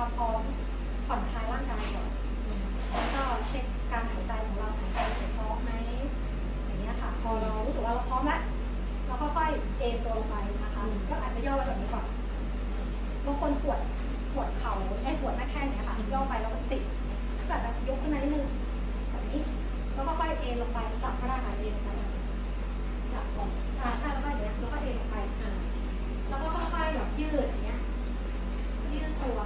ความพร้อมผ่อนคลายร่างกายก่อนแล้วก็เช็คการหายใจของเราหายใจพร้อมไหมอย่างเงี้ยค่ะ พอเรารู้สึกว่าเราพร้อมแล้วเราค่อยๆเอนตัวลงไปนะคะ ก็อาจจะย่อไปแบบนี้ก่อนบางคนปวดปวดเข่าไอ้ปวดหน้าแข้งเนี่ยค่ะย่อไปแล้วมันติดก็อาจจะยกขึ้นมานิดนึงแบบนี้แล้วก็ค่อยเอนลงไปจับก็ได้ค่ะเอนลงไปจับก่อนอ่าใช่แล้วก็อย่างเงี้ยแล้วก็เอนลงไปอ่าแล้วก็ค่อยๆแบบยืดอย่างเงี้ยยืดตัว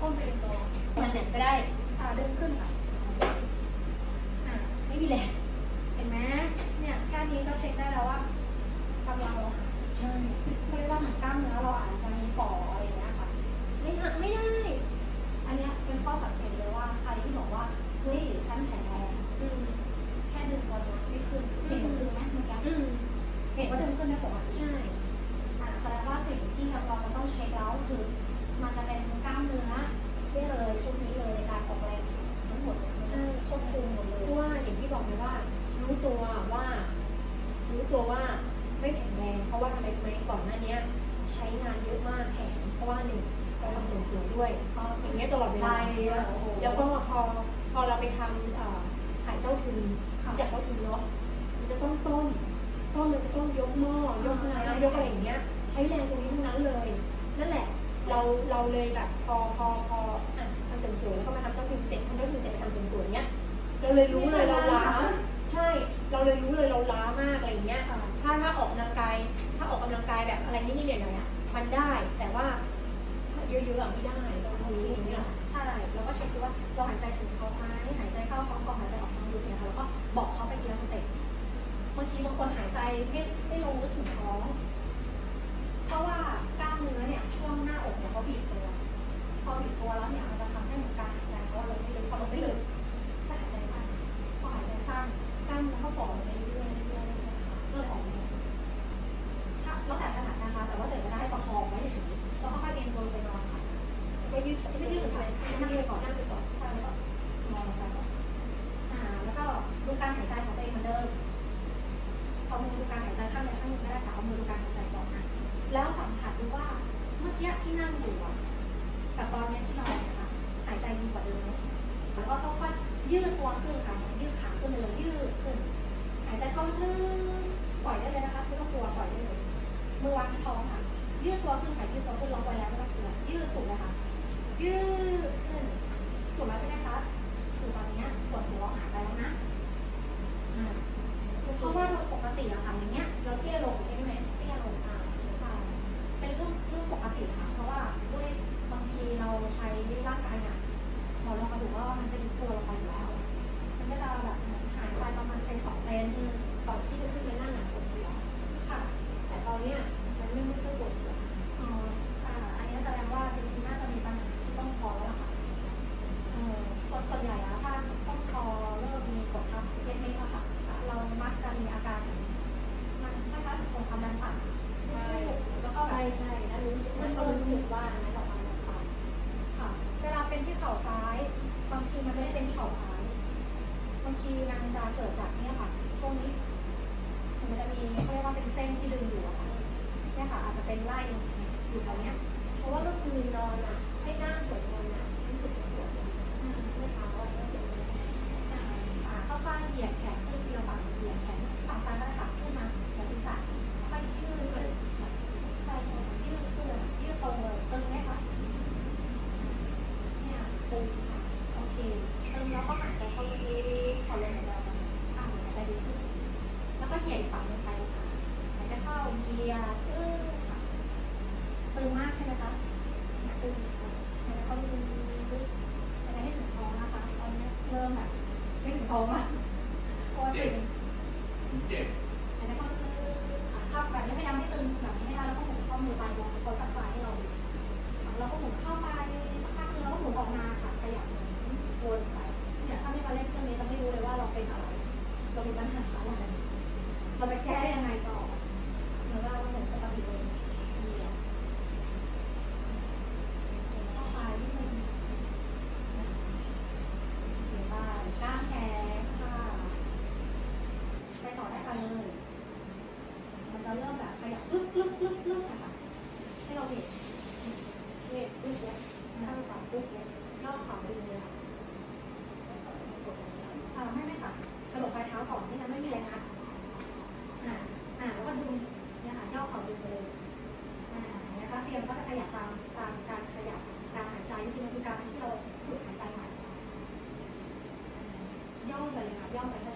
ก้นไปเป็นตัวมันไหนก็ได้อ่าเดินขึ้นค่ะอ่าไม่มีแรง ไม่แข็งแรง เพราะว่าทำไมไหมก่อนหน้านี้ใช้งานเยอะมากแขนเพราะว่าหนึ่งเราทำเสริมสวยด้วยอย่างเงี้ยตลอดเวลาโอ้โหแล้วก็พอพอเราไปทำเอ่อขายเต้าถึงจากเต้าถึงเนาะมันจะต้องต้มต้มมันจะต้องยกหม้อยกน้ำยกอะไรอย่างเงี้ย ใช้แรงตรงนี้ทั้งนั้นเลย นั่นแหละเราเราเลยแบบพอพอพออะทำเสริมสวยแล้วก็มาทำเต้าถึงเสร็จทำเต้าถึงเสร็จไปทำเสริมสวยเนี้ยเราเลยรู้เลยเราล้าใช่ เราเลยรู้เลยเราล้ามากอะไรเงี้ยถ้าถ้าออกกำลังกาย ถ้าออกกำลังกายแบบอะไรนิดๆหน่อยๆอะมันได้แต่ว่าเยอะๆอะไม่ได้ต้องทำนี้อย่างนี้แหละใช่แล้วก็เช็คดูว่าเราหายใจถึงเขาไหมหายใจเข้าท้องก่อนหายใจออกท้องดูเนี่ยค่ะแล้วก็บอกเขาไปทีละสเต็ปบางทีบางคนหายใจไม่ไม่ลงลึกถึงท้องเพราะว่ากล้ามเนื้อเนี่ยช่วงหน้าอกเนี่ยเขาบีบตัวพอบีบตัวแล้วเนี่ย ยื เกิดจากเนี่ยค่ะตรงนี้มันจะมีเขาเรียกว่าเป็นเส้นที่ดึงอยู่อะค่ะเนี่ยค่ะอาจจะเป็นไล่อยู่แถวเนี้ยเพราะว่าเมื่อคืนนอนอะให้นั่งสวด ยาตึงตึงมากใช่ไหมคะตึงแล้วก็มีลึกอะไรให้ถึงท้องนะคะ ตอนนี้เริ่มแบบไม่ถึงท้องละเพราะว่าตึงเจ็บแล้วก็ 不要买下